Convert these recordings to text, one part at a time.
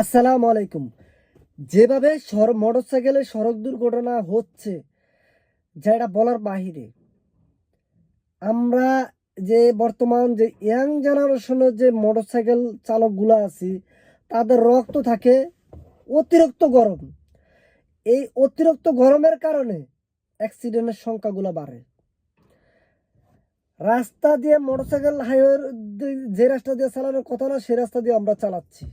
আসসালামু আলাইকুম। যেভাবে মোটর সাইকেলে সড়ক দুর্ঘটনা হচ্ছে যেটা বলার বাহিরে, আমরা যে বর্তমান যে ইয়াং জেনারেশনের যে মোটর সাইকেল চালকগুলো আছি, তাদের রক্ত থাকে অতিরিক্ত গরম। এই অতিরিক্ত গরমের কারণে অ্যাক্সিডেন্টের সংখ্যাগুলো বাড়ে। রাস্তা দিয়ে মোটরসাইকেল হাইওয়ে যে রাস্তা দিয়ে চালানোর কথা না, সেই রাস্তা দিয়ে আমরা চালাচ্ছি।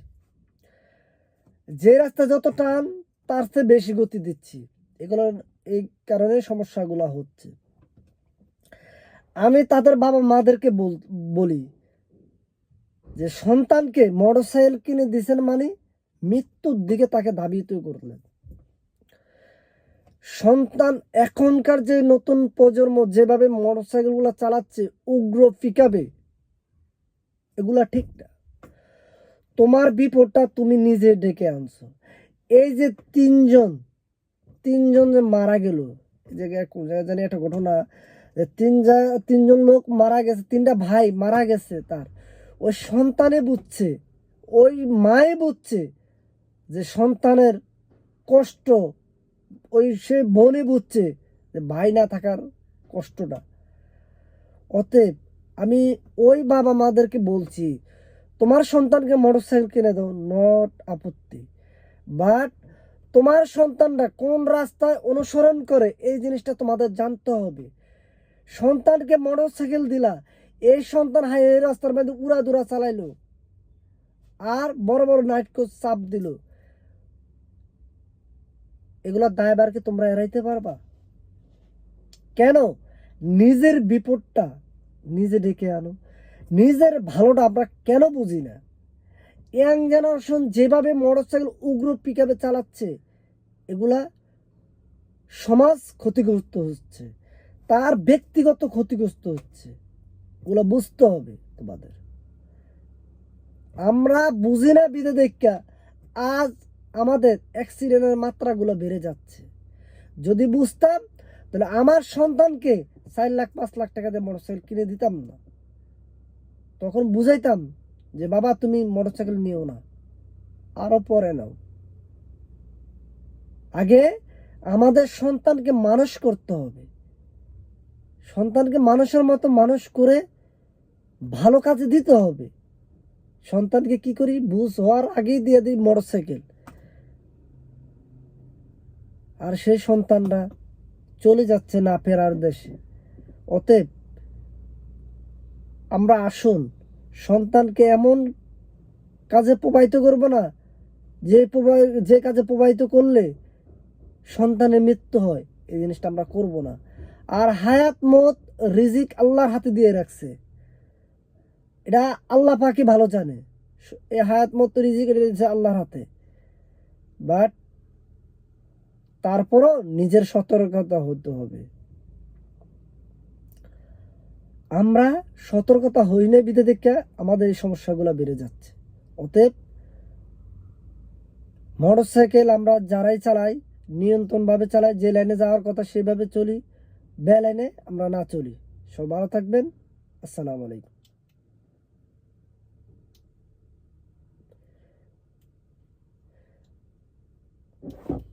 যে রাস্তা যত টান, তার চেয়ে বেশি গতি দিচ্ছি। এগুলো, এই কারণে সমস্যাগুলো হচ্ছে। আমি তাদের বাবা মাদেরকে বল- যে, সন্তানকে মোটরসাইকেল কিনে দিছেন মানে মৃত্যুর দিকে তাকে ধাবিত করলেন। সন্তান এখনকার যে নতুন প্রজন্ম যেভাবে মোটরসাইকেলগুলো চালাচ্ছে, উগ্র পিকাবে এগুলা ঠিক না। তোমার বিপদটা তুমি নিজে ডেকে আনছো। এই যে তিনজন তিনজন যে মারা গেল জায়গায় কোন জানি একটা ঘটনা, যে তিন তিনজন লোক মারা গেছে, তিনটা ভাই মারা গেছে তার। ওই সন্তানে বুঝছে, ওই মায়ে বুঝছে যে সন্তানের কষ্ট, ওই সে বোনে বুঝছে যে ভাই না থাকার কষ্টটা। অতএব আমি ওই বাবা মাদেরকে বলছি তোমার সন্তানকে মোটরসাইকেল কিনে দাও নট আপত্তি। বাট তোমার সন্তানরা কোন রাস্তায় অনুসরণ করে, এই জিনিসটা তোমাদের জানতে হবে। সন্তানকে মোটরসাইকেল দিলা, এই সন্তান হাই এই রাস্তার মধ্যে উড়া দুরা চালাইলো। আর বড় বড় নাইট কোচ চাপ দিল। এগুলোর দায়ভারকে তোমরা এড়াইতে পারবা? কেন? নিজের বিপদটা নিজে ডেকে আনো। নিজের ভালোটা আমরা কেন বুঝি না? ইয়াং জেনারেশন যেভাবে মোটরসাইকেল উগ্র পিকআপে চালাচ্ছে, এগুলা সমাজ ক্ষতিগ্রস্ত হচ্ছে, তার ব্যক্তিগত ক্ষতিগ্রস্ত হচ্ছে, এগুলো বুঝতে হবে তোমাদের। আমরা বুঝি না বিদে দেখা আজ আমাদের অ্যাক্সিডেন্টের মাত্রাগুলো বেড়ে যাচ্ছে। যদি বুঝতাম, তাহলে আমার সন্তানকে চার লাখ, পাঁচ লাখ টাকা দিয়ে মোটরসাইকেল কিনে দিতাম না। তখন বুঝাইতাম যে, বাবা, তুমি মোটরসাইকেল নিও না, আরও পরে নাও। আগে আমাদের সন্তানকে মানুষ করতে হবে। সন্তানকে মানুষের মতো মানুষ করে ভালো কাজে দিতে হবে। সন্তানকে কি করি? বুঝ, হওয়ার আগেই দিয়ে দিই মোটরসাইকেল। আর সেই সন্তানরা চলে যাচ্ছে না ফেরার দেশে। অতএব আমরা আসুন। সন্তানকে এমন কাজে প্রবাহিত করব না, যে প্রবাহ- যে কাজে প্রবাহিত করলে সন্তানের মৃত্যু হয়। এই জিনিসটা আমরা করব না। আর হায়াত, মত, রিজিক আল্লাহর হাতে দিয়ে রাখছে। এটা আল্লাহ পাকি ভালো জানে। এই হায়াত, মত, রিজিক এটা আল্লাহর হাতে। বাট তারপরও নিজের সতর্কতা হতে হবে। আমরা সতর্কতা হই বিধে দেখে আমাদের এই সমস্যাগুলো বেড়ে যাচ্ছে। অতএব মোটর সাইকেল আমরা যারাই চালাই, নিয়ন্ত্রণভাবে চালাই, যে লাইনে যাওয়ার কথা সেভাবে চলি, বে লাইনে আমরা না চলি। সব ভালো থাকবেন। আসসালামু আলাইকুম। you